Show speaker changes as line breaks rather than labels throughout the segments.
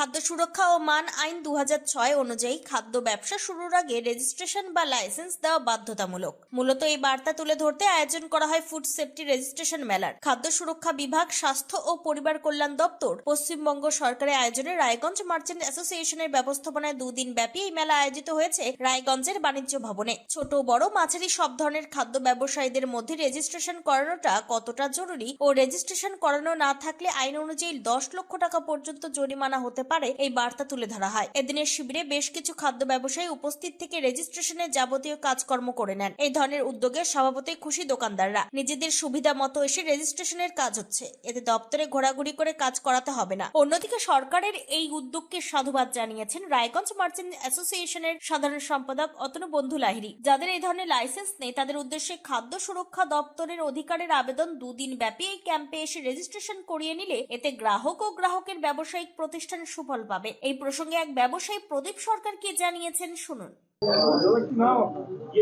খাদ্য সুরক্ষা ও মান আইন দু হাজার ছয় অনুযায়ী খাদ্য ব্যবসা শুরুর আগে রেজিস্ট্রেশন বা লাইসেন্স দেওয়া বাধ্যতামূলক। মূলত এই বার্তা তুলে ধরতে আয়োজন করা হয় ফুড সেফটি রেজিস্ট্রেশন মেলার। খাদ্য সুরক্ষা বিভাগ, স্বাস্থ্য ও পরিবার কল্যাণ দপ্তর, পশ্চিমবঙ্গ সরকারের আয়োজনে রায়গঞ্জ মার্চেন্ট অ্যাসোসিয়েশনের ব্যবস্থাপনায় দুদিন ব্যাপী এই মেলা আয়োজিত হয়েছে রায়গঞ্জের বাণিজ্য ভবনে। ছোট, বড়, মাঝারি সব ধরনের খাদ্য ব্যবসায়ীদের মধ্যে রেজিস্ট্রেশন করানোটা কতটা জরুরি ও রেজিস্ট্রেশন করানো না থাকলে আইন অনুযায়ী দশ লক্ষ টাকা পর্যন্ত জরিমানা হতে পারে এই বার্তা তুলে ধরা হয়। এদিনের শিবিরে বেশ কিছু খাদ্য ব্যবসায়ী উপস্থিত থেকে রেজিস্ট্রেশনের যাবতীয় কাজকর্ম করে নেন। এই ধরনের উদ্যোগে স্বভাবতই খুশি দোকানদাররা। নিজেদের সুবিধা মতো এসে রেজিস্ট্রেশনের কাজ হচ্ছে। এতে দপ্তরে ঘোরাঘুরি করে কাজ করাতে হবে না। অন্যদিকে সরকারের এই উদ্যোগকে সাধুবাদ জানিয়েছেন রায়গঞ্জ মার্চেন্ট অ্যাসোসিয়েশনের সাধারণ সম্পাদক অতনু বন্ধু লাহিড়ী যাদের এই ধরনের লাইসেন্স নেই, তাদের উদ্দেশ্যে খাদ্য সুরক্ষা দপ্তরের অধিকারের আবেদন দুদিন ব্যাপী এই ক্যাম্পে এসে রেজিস্ট্রেশন করিয়ে নিলে এতে গ্রাহক ও গ্রাহকের ব্যবসায়িক প্রতিষ্ঠান সুফল পাবে। এই প্রসঙ্গে এক ব্যবসায়ী প্রদীপ সরকার কি জানিয়েছেন শুনুন।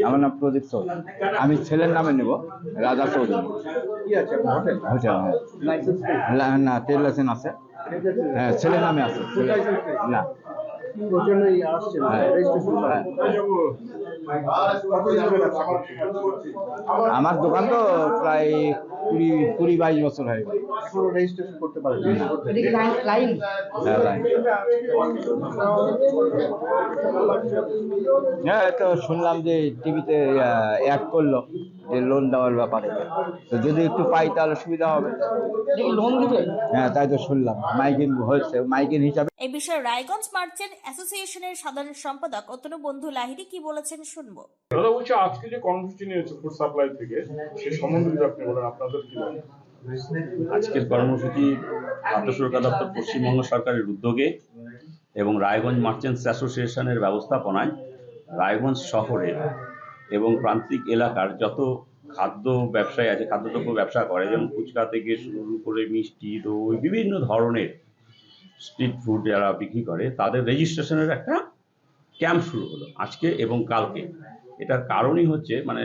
আমার নাম প্রদীপ চৌধুরী। আমি ছেলের নামে নেব রাজা চৌধুরী।
আছে? হোটেল?
হোটেল হ্যাঁ। না তেল লাইসেন্স আছে। হ্যাঁ ছেলের নামে আছে না। হ্যাঁ। আমার দোকান তো প্রায় কুড়ি কুড়ি বাইশ বছর হয়ে গেল।
এখনও রেজিস্ট্রেশন করতে পারেন।
না। হ্যাঁ লাইন হ্যাঁ তো শুনলাম যে টিভিতে অ্যাড করল যে লোন দেওয়ার ব্যাপারে। তো যদি একটু পাই তাহলে সুবিধা হবে।
লোন দিবে?
হ্যাঁ তাই তো শুনলাম। মাইকিং হয়েছে। মাইকিং হিসাবে
এই বিষয়ে রায়গঞ্জ মার্চেন্ট অ্যাসোসিয়েশনের সাধারণ সম্পাদক অতনু বন্ধু লাহিড়ী কি বলেছেন শুনব।
দাদা বলছি আজকে যে কর্মসূচি নিয়েছে ফুড সাপ্লাই থেকে সে সম্বন্ধে যদি আপনি বলেন হয়?
আজকের কর্মসূচি খাদ্য সুরক্ষা দপ্তর পশ্চিমবঙ্গ সরকারের উদ্যোগে এবং রায়গঞ্জ মার্চেন্টস অ্যাসোসিয়েশনের ব্যবস্থাপনায় রায়গঞ্জ শহরের এবং প্রান্তিক এলাকার যত খাদ্য ব্যবসায়ী আছে, খাদ্যদ্রব্য ব্যবসা করে, যেমন ফুচকা থেকে শুরু করে মিষ্টি, দই, বিভিন্ন ধরনের স্ট্রিট ফুড যারা বিক্রি করে, তাদের রেজিস্ট্রেশনের একটা ক্যাম্প শুরু হলো আজকে এবং কালকে। এটার কারণই হচ্ছে মানে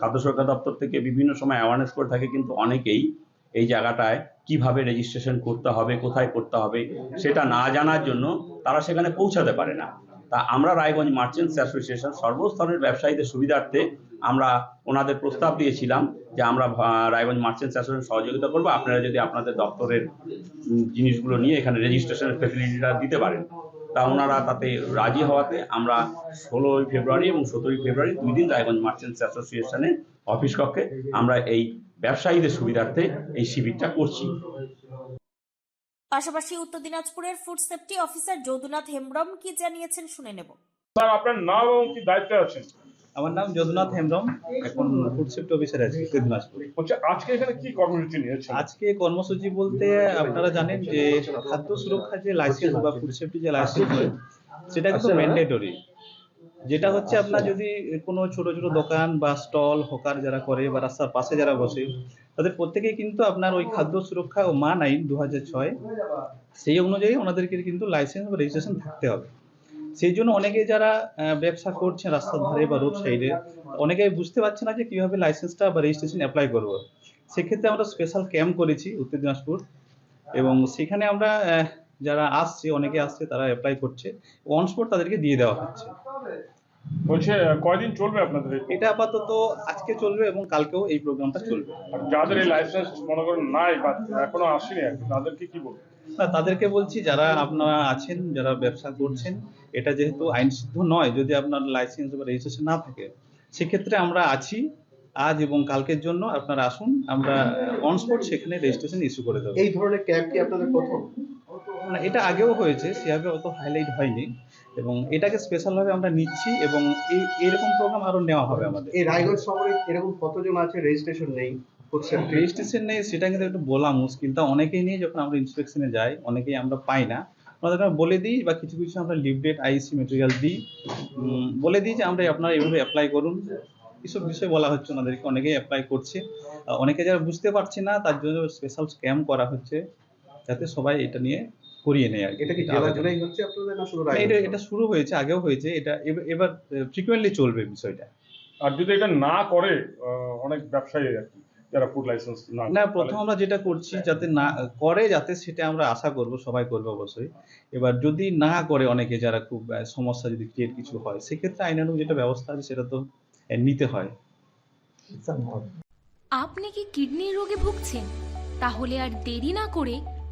খাদ্য সুরক্ষা দপ্তর থেকে বিভিন্ন সময় অ্যাওয়ারনেস করে থাকে কিন্তু অনেকেই এই জায়গাটায় কীভাবে রেজিস্ট্রেশন করতে হবে, কোথায় করতে হবে, সেটা না জানার জন্য তারা সেখানে পৌঁছাতে পারে না। তা আমরা রায়গঞ্জ মার্চেন্টস অ্যাসোসিয়েশন সর্বস্তরের ব্যবসায়ীদের সুবিধার্থে আমরা ওনাদের প্রস্তাব দিয়েছিলাম যে আমরা রায়গঞ্জ মার্চেন্টস অ্যাসোসিয়েশন সহযোগিতা করব। আপনারা যদি আপনাদের দপ্তরের জিনিসগুলো নিয়ে এখানে রেজিস্ট্রেশনের ফেসিলিটিটা দিতে পারেন। তা ওনারা তাতে রাজি হওয়াতে আমরা ষোলোই ফেব্রুয়ারি এবং সতেরোই ফেব্রুয়ারি দুই দিন রায়গঞ্জ মার্চেন্টস অ্যাসোসিয়েশনে অফিস কক্ষে আমরা এই ব্যবসায়ীদের সুবিধার্থে এই শিবিরটা করছি।
পাশাপাশি উত্তর দিনাজপুরের food safety officer Jadunath Hembram কি জানিয়েছেন শুনে নেব।
স্যার আপনার নাম এবং কি দায়িত্বে আছেন?
আমার নাম যদুনাথ হেমব্রম এখন ফুড সেফটি অফিসার আছি দিনাজপুর
বলছি আজকে এখানে কি কর্মসূচি নিয়েছেন?
আজকে কর্মসূচি বলতে আপনারা জানেন যে খাদ্য সুরক্ষার যে লাইসেন্স বা ফুড সেফটি যে লাইসেন্স সেটা কিন্তু ম্যান্ডেটরি যেটা হচ্ছে আপনার যদি কোনো ছোট ছোট দোকান বা স্টল হকার যারা করে বা রাস্তার পাশে যারা বসে তাদের প্রত্যেকেই কিন্তু আপনার ওই খাদ্য সুরক্ষা ও মান আইন দু ছয় সেই অনুযায়ী ওনাদেরকে কিন্তু লাইসেন্স বা রেজিস্ট্রেশন থাকতে হবে। সেই জন্য অনেকে যারা ব্যবসা করছে রাস্তার ধারে বা রোড সাইডে অনেকে বুঝতে পারছে না যে কীভাবে লাইসেন্সটা বা রেজিস্ট্রেশন অ্যাপ্লাই করব। সেক্ষেত্রে আমরা স্পেশাল ক্যাম্প করেছি উত্তর দিনাজপুর এবং সেখানে আমরা যারা আসছে, অনেকে আসছে, তারা অ্যাপ্লাই করছে। অন স্পট তাদেরকে দিয়ে দেওয়া হচ্ছে।
বলছে কয়দিন চলবে আপনাদের
এটা আপাতত আজকে চলবে এবং কালকেও এই প্রোগ্রামটা চলবে।
যাদের এই লাইসেন্স মনে করেন নাই বা এখনও আসেনি তাদেরকে কি বলব?
না তাদেরকে বলছি যারা আপনারা আছেন যারা ব্যবসা করছেন এটা যেহেতু আইন সিদ্ধ নয় যদি আপনার লাইসেন্স বা রেজিস্ট্রেশন না থাকে সেক্ষেত্রে আমরা আছি আজ এবং কালকের জন্য আপনারা আসুন আমরা অন স্পট সেখানে রেজিস্ট্রেশন ইস্যু করে দেবো।
এই ধরনের ক্যাম্প কি আপনাদের প্রথম?
না, এটা আগেও হয়েছে সেভাবে অত হাইলাইট হয়নি। এবং এটাকে স্পেশালভাবে আমরা নিচ্ছি এবং এই এরকম প্রোগ্রাম আরও নেওয়া হবে আমাদের।
এই রায়গঞ্জ শহরে এরকম কতজন আছে? রেজিস্ট্রেশন নেই
রেজিস্ট্রেশন নেই? সেটা কিন্তু একটু বলা মুশকিল। তা অনেকেই নিয়ে যখন আমরা ইন্সপেকশনে যাই অনেকেই আমরা পাই না। আমরা বলে দিই বা কিছু কিছু আমরা লিফলেট আইসি মেটেরিয়াল দিই। বলে দিই যে আমরা আপনারা এইভাবে অ্যাপ্লাই করুন। এসব বিষয় বলা হচ্ছে ওনাদেরকে অনেকেই অ্যাপ্লাই করছে। অনেকে যারা বুঝতে পারছে না তার জন্য স্পেশাল স্ক্যাম করা হচ্ছে। যাতে সবাই এটা নিয়ে করিয়ে নেয় আর কি।
এটা কি জেলা জুড়েই হচ্ছে আপনাদের না শুধু
না, এটা এটা শুরু হয়েছে আগেও হয়েছে এটা এবার- ফ্রিকোয়েন্টলি চলবে বিষয়টা।
আর যদি এটা না করে অনেক ব্যবসায়ী আর কি যারা ফুড লাইসেন্স না
না প্রথম আমরা যেটা করছি যাতে না করে যাতে সেটা আমরা আশা করব সবাই করবে অবশ্যই। এবার যদি না করে অনেকে যারা খুব সমস্যা যদি ক্রিয়েট কিছু হয় সেক্ষেত্রে আইনানুগ যেটা ব্যবস্থা আছে সেটা তো নিতে হয়।
আপনি কি কিডনি রোগে ভুগছেন? তাহলে আর দেরি না করে